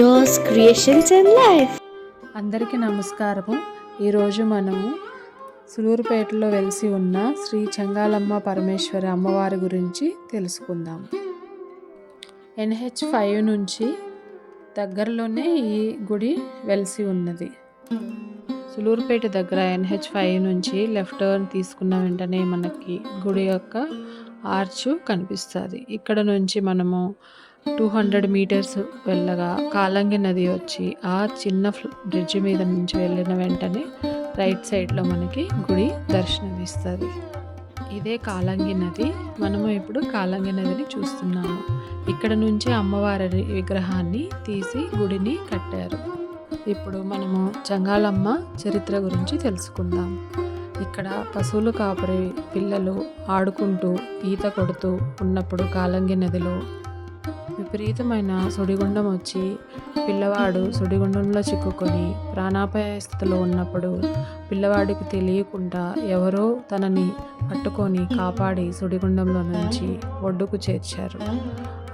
Yours creations and life అందరికీ నమస్కారము. ఈరోజు మనము సులూరుపేటలో వెలిసి ఉన్న శ్రీ చెంగాలమ్మ పరమేశ్వరి అమ్మవారి గురించి తెలుసుకుందాం. ఎన్హెచ్ ఫైవ్ నుంచి దగ్గరలోనే ఈ గుడి వెలిసి ఉన్నది. సులూరుపేట దగ్గర ఎన్హెచ్ ఫైవ్ నుంచి లెఫ్ట్ టర్న్ తీసుకున్న వెంటనే మనకి గుడి యొక్క ఆర్చ్ కనిపిస్తుంది. ఇక్కడ నుంచి మనము టూ హండ్రెడ్ మీటర్స్ వెళ్ళగా కాలంగి నది వచ్చి ఆ చిన్న బ్రిడ్జ్ మీద నుంచి వెళ్ళిన వెంటనే రైట్ సైడ్లో మనకి గుడి దర్శనమిస్తుంది. ఇదే కాలంగి నది. మనము ఇప్పుడు కాలంగి నదిని చూస్తున్నాము. ఇక్కడ నుంచి అమ్మవారి విగ్రహాన్ని తీసి గుడిని కట్టారు. ఇప్పుడు మనము చంగాలమ్మ చరిత్ర గురించి తెలుసుకుందాం. ఇక్కడ పశువులు కాపరి పిల్లలు ఆడుకుంటూ ఈత కొడుతూ ఉన్నప్పుడు కాలంగి నదిలో విపరీతమైన సుడిగుండం వచ్చి పిల్లవాడు సుడిగుండంలో చిక్కుకొని ప్రాణాపాయ స్థితిలో ఉన్నప్పుడు పిల్లవాడికి తెలియకుండా ఎవరో తనని పట్టుకొని కాపాడి సుడిగుండంలో నుంచి ఒడ్డుకు చేర్చారు.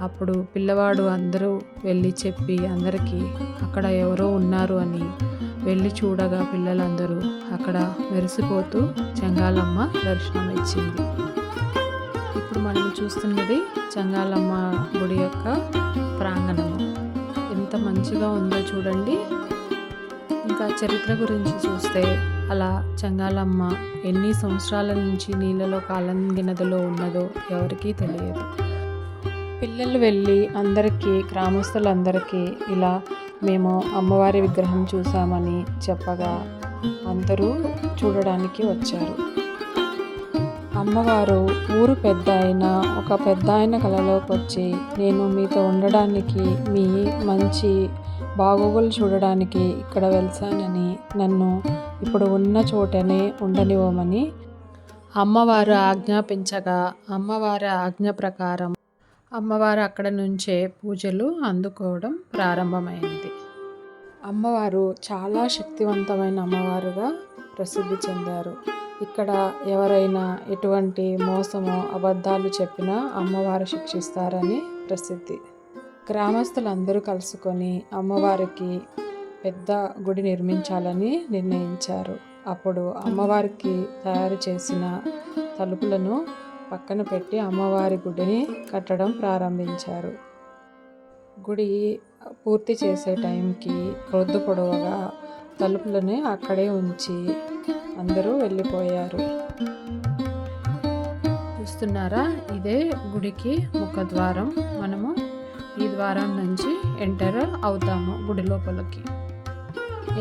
అప్పుడు పిల్లవాడు అందరూ వెళ్ళి చెప్పి అందరికీ అక్కడ ఎవరో ఉన్నారు అని వెళ్ళి చూడగా పిల్లలందరూ అక్కడ మెరిసిపోతూ చెంగాలమ్మ దర్శనం ఇచ్చింది మనం చూస్తున్నది చంగాలమ్మ గుడి యొక్క ప్రాంగణము. ఎంత మంచిగా ఉందో చూడండి. ఇంకా చరిత్ర గురించి చూస్తే అలా చంగాలమ్మ ఎన్ని సంవత్సరాల నుంచి నీళ్ళలో కాలంగినదిలో ఉన్నదో ఎవరికీ తెలియదు. పిల్లలు వెళ్ళి అందరికీ గ్రామస్తులందరికీ ఇలా మేము అమ్మవారి విగ్రహం చూసామని చెప్పగా అందరూ చూడడానికి వచ్చారు. అమ్మవారు ఊరు పెద్ద ఆయన ఒక పెద్ద ఆయన కలలోకి వచ్చి నేను మీతో ఉండడానికి మీ మంచి బాగోగులు చూడడానికి ఇక్కడ వెళ్తానని నన్ను ఇప్పుడు ఉన్న చోటనే ఉండనివ్వమని అమ్మవారు ఆజ్ఞాపించగా అమ్మవారి ఆజ్ఞ ప్రకారం అమ్మవారు అక్కడ నుంచే పూజలు అందుకోవడం ప్రారంభమైంది. అమ్మవారు చాలా శక్తివంతమైన అమ్మవారుగా ప్రసిద్ధి చెందారు. ఇక్కడ ఎవరైనా ఎటువంటి మోసమో అబద్ధాలు చెప్పినా అమ్మవారు శిక్షిస్తారని ప్రసిద్ధి. గ్రామస్తులందరూ కలుసుకొని అమ్మవారికి పెద్ద గుడి నిర్మించాలని నిర్ణయించారు. అప్పుడు అమ్మవారికి తయారు చేసిన తలుపులను పక్కన పెట్టి అమ్మవారి గుడిని కట్టడం ప్రారంభించారు. గుడి పూర్తి చేసే టైంకి రొద్దు పొడవగా తలుపులని అక్కడే ఉంచి అందరూ వెళ్ళిపోయారు. చూస్తున్నారా? ఇదే గుడికి ముఖద్వారం మనము ఈ ద్వారం నుంచి ఎంటర్ అవుతాము గుడి లోపలికి.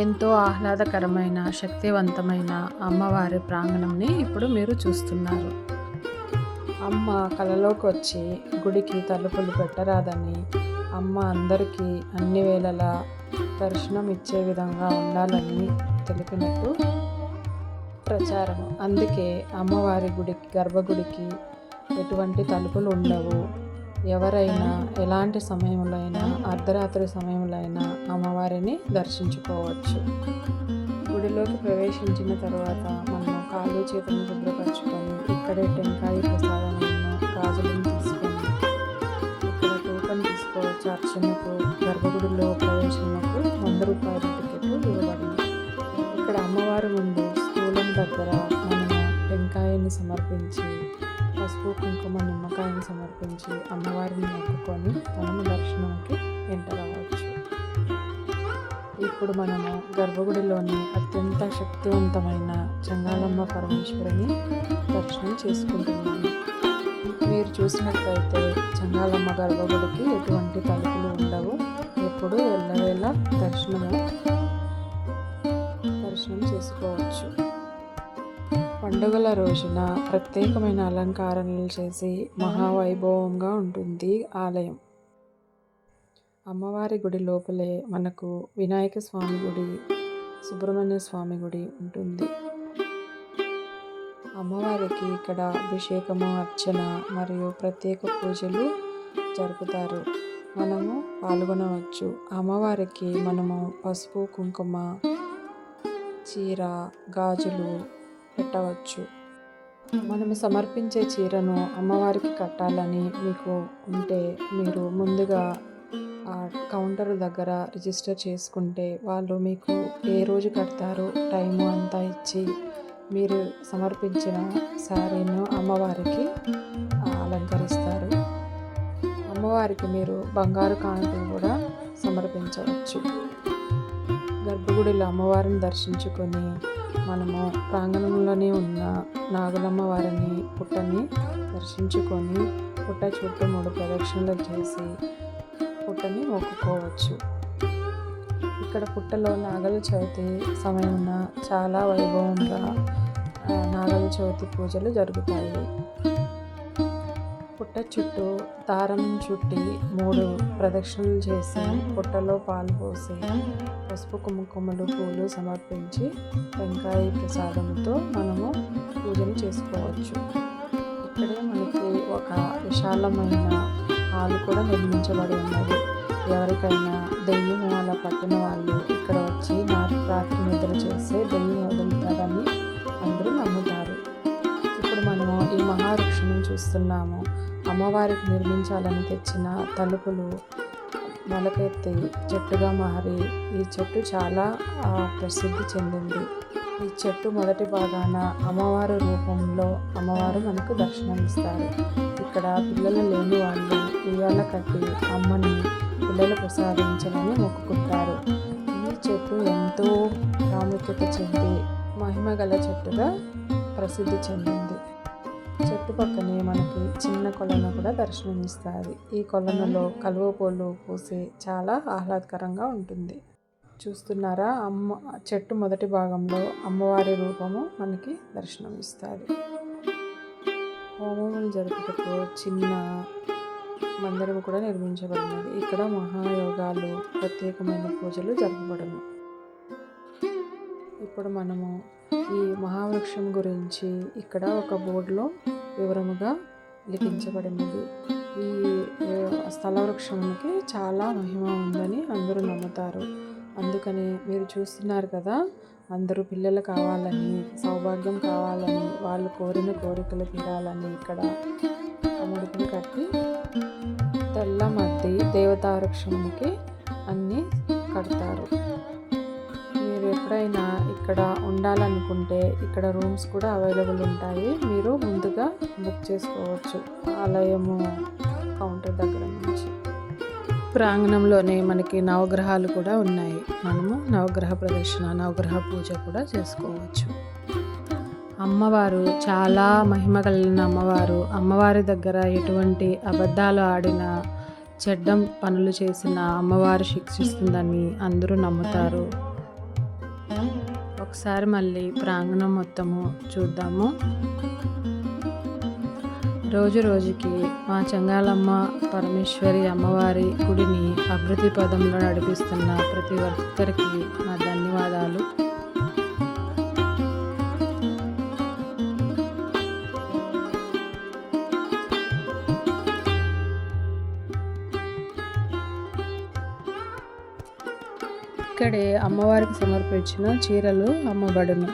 ఎంతో ఆహ్లాదకరమైన శక్తివంతమైన అమ్మవారి ప్రాంగణంని ఇప్పుడు మీరు చూస్తున్నారు. అమ్మ కలలోకి వచ్చి గుడికి తలుపులు పెట్టరాదని అమ్మ అందరికీ అన్ని వేళలా దర్శనం ఇచ్చే విధంగా ఉండాలని తెలిపినట్టు ప్రచారం అందుకే అమ్మవారి గుడికి గర్భగుడికి ఎటువంటి తలుపులు ఉండవు. ఎవరైనా ఎలాంటి సమయంలో అయినా అర్ధరాత్రి సమయంలో అయినా అమ్మవారిని దర్శించుకోవచ్చు. గుడిలోకి ప్రవేశించిన తర్వాత మనం కాళ్ళు చేతులను శుభ్రపరచుకొని ఇక్కడే టెంకాయ ప్రసాదాలను గాజులను తీసుకొని ఇక్కడ టోకన్ తీసుకోవచ్చు. అర్చనకు గర్భగుడిలో ప్రవేశించినప్పుడు వంద రూపాయల టికెట్ ఇవ్వబడింది. ఇక్కడ అమ్మవారి ముందు దగ్గర మనం టెంకాయని సమర్పించి పసుపు కుంకుమ నిమ్మకాయని సమర్పించి అమ్మవారిని మొక్కుకొని మనము దర్శనంకి ఎంటర్ అవ్వచ్చు. ఇప్పుడు మనము గర్భగుడిలోని అత్యంత శక్తివంతమైన చంగాలమ్మ పరమేశ్వరిని దర్శనం చేసుకుంటున్నాము. మీరు చూసినట్లయితే చంగాలమ్మ గర్భగుడికి ఎటువంటి తలుపులు ఉండవు. ఎప్పుడు ఎల్లవేళ దర్శనము దర్శనం చేసుకోవచ్చు పండుగల రోజున ప్రత్యేకమైన అలంకారణలు చేసి మహావైభవంగా ఉంటుంది ఆలయం. అమ్మవారి గుడి లోపలే మనకు వినాయక స్వామి గుడి సుబ్రహ్మణ్య స్వామి గుడి ఉంటుంది. అమ్మవారికి ఇక్కడ అభిషేకము అర్చన మరియు ప్రత్యేక పూజలు జరుపుతారు. మనము పాల్గొనవచ్చు. అమ్మవారికి మనము పసుపు కుంకుమ చీర గాజులు పెట్టవచ్చు. మనము సమర్పించే చీరను అమ్మవారికి కట్టాలని మీకు ఉంటే మీరు ముందుగా ఆ కౌంటర్ దగ్గర రిజిస్టర్ చేసుకుంటే వాళ్ళు మీకు ఏ రోజు కడతారో టైము అంతా ఇచ్చి మీరు సమర్పించిన శారీను అమ్మవారికి అలంకరిస్తారు. అమ్మవారికి మీరు బంగారు కానుకలు కూడా సమర్పించవచ్చు. గర్భగుడిలో అమ్మవారిని దర్శించుకొని మనము ప్రాంగణంలోనే ఉన్న నాగులమ్మ వారిని పుట్టని దర్శించుకొని పుట్ట చుట్టూ మూడు ప్రదక్షిణలు చేసి పుట్టని మొక్కుకోవచ్చు. ఇక్కడ పుట్టలో నాగల చవితి సమయమున చాలా వైభవంగా నాగల చవితి పూజలు జరుగుతాయి. పుట్ట చుట్టూ దారం చుట్టి మూడు ప్రదక్షిణలు చేసి పుట్టలో పాలు పోసి పసుపు కుంకుమలు పూలు సమర్పించి వెంకాయ ప్రసాదంతో మనము పూజలు చేసుకోవచ్చు. ఇక్కడే మనకి ఒక విశాలమైన హాల్ కూడా నిర్మించబడి ఉన్నది. ఎవరికైనా దెయ్యం అలా పట్టిన వాళ్ళు ఇక్కడ వచ్చి నా- రాత్రి నిద్ర చేస్తే దెయ్యం వదులుతారని అందరూ నమ్ముతారు. చూస్తున్నాము. అమ్మవారికి నిర్మించాలని తెచ్చిన తలుపులు మొలకెత్తి చెట్టుగా మారి ఈ చెట్టు చాలా ప్రసిద్ధి చెందింది. ఈ చెట్టు మొదటి భాగాన అమ్మవారి రూపంలో అమ్మవారు మనకు దర్శనమిస్తారు ఇక్కడ పిల్లలు లేని వాళ్ళు ఉయ్యాల కట్టి అమ్మని పిల్లలు ప్రసాదించాలని మొక్కుకుంటారు. ఈ చెట్టు ఎంతో ప్రాముఖ్యత చెంది మహిమ గల చెట్టుగా ప్రసిద్ధి చెందింది. పక్కనే మనకి చిన్న కొలను కూడా దర్శనమిస్తుంది ఈ కొలనులో కలువ పూలు పూసి చాలా ఆహ్లాదకరంగా ఉంటుంది. చూస్తున్నారా? అమ్మ చెట్టు మొదటి భాగంలో అమ్మవారి రూపము మనకి దర్శనమిస్తుంది హోమములు జరుపుటకు చిన్న మందిరం కూడా నిర్మించబడినది. ఇక్కడ మహాయోగాలు ప్రత్యేకమైన పూజలు జరపబడము ఇప్పుడు మనము ఈ మహావృక్షం గురించి ఇక్కడ ఒక బోర్డులో వివరముగా లిఖించబడినది. ఈ ఏ, స్థల చాలా మహిమ ఉందని అందరూ నమ్ముతారు. అందుకని మీరు చూస్తున్నారు కదా అందరూ పిల్లలు కావాలని సౌభాగ్యం కావాలని వాళ్ళు కోరిన కోరికలు తీరాలని ఇక్కడ ముడుపులు కట్టి తెల్ల మద్ది దేవతా వృక్షంకి అన్నీ కడతారు. మీరు ఎప్పుడైనా ఇక్కడ ఉండాలనుకుంటే ఇక్కడ రూమ్స్ కూడా అవైలబుల్ ఉంటాయి. మీరు ముందుగా బుక్ చేసుకోవచ్చు ఆలయము కౌంటర్ దగ్గర నుంచి. ప్రాంగణంలోనే మనకి నవగ్రహాలు కూడా ఉన్నాయి. మనము నవగ్రహ ప్రదర్శన నవగ్రహ పూజ కూడా చేసుకోవచ్చు. అమ్మవారు చాలా మహిమ కలిగిన అమ్మవారు. అమ్మవారి దగ్గర ఎటువంటి అబద్ధాలు ఆడిన చెడ్డం పనులు చేసిన అమ్మవారు శిక్షిస్తుందని అందరూ నమ్ముతారు. ఒకసారి మళ్ళీ ప్రాంగణం మొత్తము చూద్దాము. రోజు రోజుకి మా చెంగాలమ్మ పరమేశ్వరి అమ్మవారి గుడిని అభివృద్ధి పదంలో నడిపిస్తున్న ప్రతి ఒక్కరికి మా ధన్యవాదాలు. ఇక్కడే అమ్మవారికి సమర్పించిన చీరలు అమ్మబడును.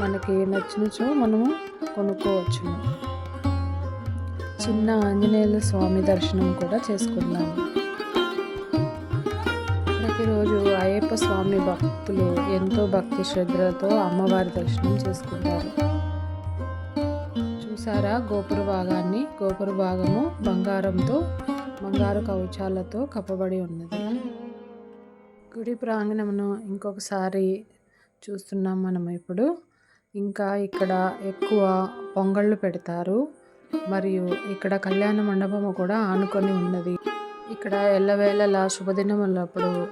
మనకి నచ్చినచో మనము కొనుక్కోవచ్చును చిన్న ఆంజనేయుల స్వామి దర్శనం కూడా చేసుకున్నాము ప్రతిరోజు అయ్యప్ప స్వామి భక్తులు ఎంతో భక్తి శ్రద్ధలతో అమ్మవారి దర్శనం చేసుకుంటారు. చూసారా గోపుర భాగాన్ని? గోపుర భాగము బంగారంతో బంగారు కవచాలతో కప్పబడి ఉన్నది. గుడి ప్రాంగణమును ఇంకొకసారి చూస్తున్నాం మనం ఇప్పుడు. ఇంకా ఇక్కడ ఎక్కువ పొంగళ్ళు పెడతారు. మరియు ఇక్కడ కళ్యాణ మండపము కూడా ఆనుకొని ఉన్నది. ఇక్కడ ఎల్లవేళలా శుభదినములప్పుడు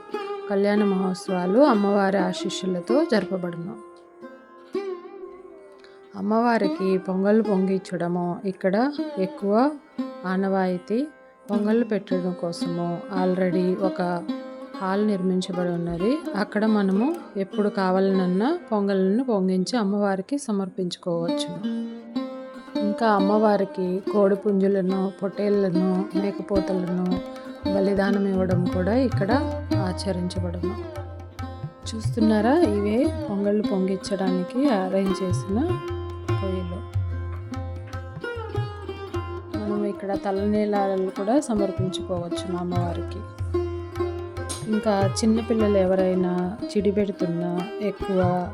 కళ్యాణ మహోత్సవాలు అమ్మవారి ఆశీస్సులతో జరపబడును. అమ్మవారికి పొంగళ్ళు పొంగిచ్చడము ఇక్కడ ఎక్కువ ఆనవాయితీ. పొంగళ్ళు పెట్టడం కోసము ఆల్రెడీ ఒక హాల్ నిర్మించబడి ఉన్నది. అక్కడ మనము ఎప్పుడు కావాలనన్నా పొంగళ్ళను పొంగించి అమ్మవారికి సమర్పించుకోవచ్చు ఇంకా అమ్మవారికి కోడి పుంజులను పొట్టేళ్ళను మేకపోతలను బలిదానం ఇవ్వడం కూడా ఇక్కడ ఆచరించబడము చూస్తున్నారా? ఇవే పొంగళ్ళు పొంగించడానికి అరేంజ్ చేసిన పొయ్యిలు. మనం ఇక్కడ తలనీలాలు కూడా సమర్పించుకోవచ్చు అమ్మవారికి. ఇంకా చిన్నపిల్లలు ఎవరైనా చిడిపెడుతున్నా ఎక్కువ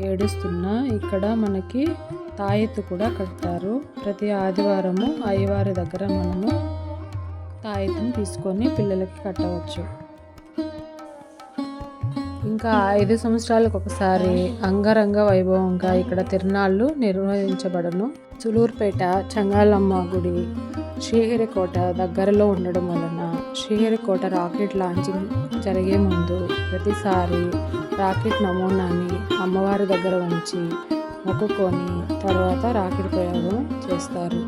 ఏడుస్తున్నా ఇక్కడ మనకి తాయెత్తు కూడా కడతారు. ప్రతి ఆదివారము అయ్యవారి దగ్గర మనము తాయెత్తును తీసుకొని పిల్లలకి కట్టవచ్చు. ఇంకా ఐదు సంవత్సరాలకు ఒకసారి అంగరంగ వైభవంగా ఇక్కడ తిరునాళ్ళు నిర్వహించబడను. చులూరుపేట చంగాలమ్మ గుడి శ్రీహరికోట దగ్గరలో ఉండడం వలన శ్రీహరికోట రాకెట్ లాంచింగ్ జరిగే ముందు ప్రతిసారి రాకెట్ నమూనాని అమ్మవారి దగ్గర ఉంచి మొక్కుకొని తర్వాత రాకెట్ ప్రయోగం చేస్తారు.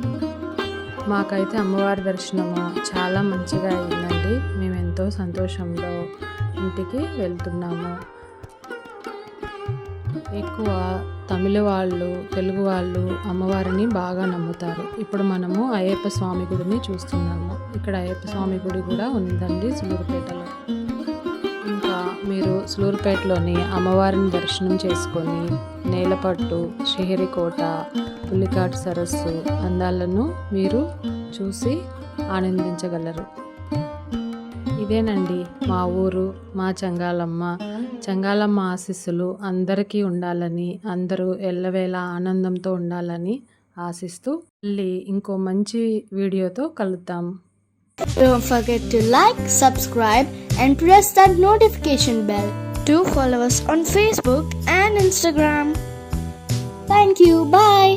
మాకైతే అమ్మవారి దర్శనము చాలా మంచిగా అయిందండి. మేము ఎంతో సంతోషంలో ఇంటికి వెళ్తున్నాము. ఎక్కువ తమిళ వాళ్ళు తెలుగు వాళ్ళు అమ్మవారిని బాగా నమ్ముతారు. ఇప్పుడు మనము అయ్యప్ప స్వామి గుడిని చూస్తున్నాము. ఇక్కడ అయ్యప్ప స్వామి గుడి కూడా ఉందండి సులూరుపేటలో. ఇంకా మీరు సులూరుపేటలోని అమ్మవారిని దర్శనం చేసుకొని నేలపట్టు శ్రీహరికోట పుల్లికాటు సరస్సు అందాలను మీరు చూసి ఆనందించగలరు. ఇదేనండి మా ఊరు మా చంగాలమ్మ చంగాలమ్మ ఆశీస్సులు అందరికీ ఉండాలని అందరూ ఎల్లవేళ ఆనందంతో ఉండాలని ఆశిస్తూ మళ్ళీ ఇంకో మంచి వీడియోతో కలుద్దాం Don't forget to like, subscribe, and press that notification bell. Do follow us on Facebook and Instagram. Thank you. Bye.